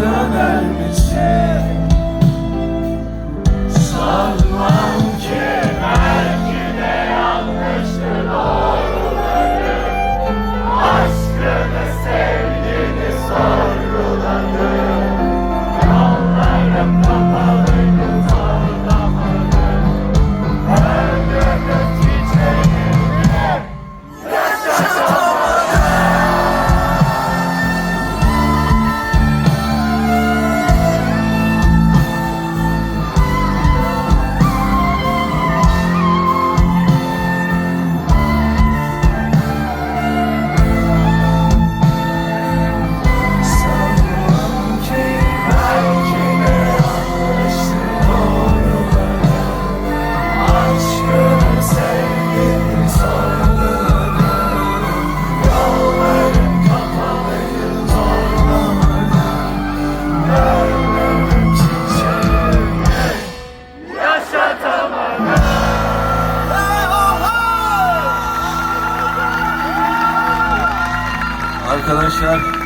Love. arkadaşlar.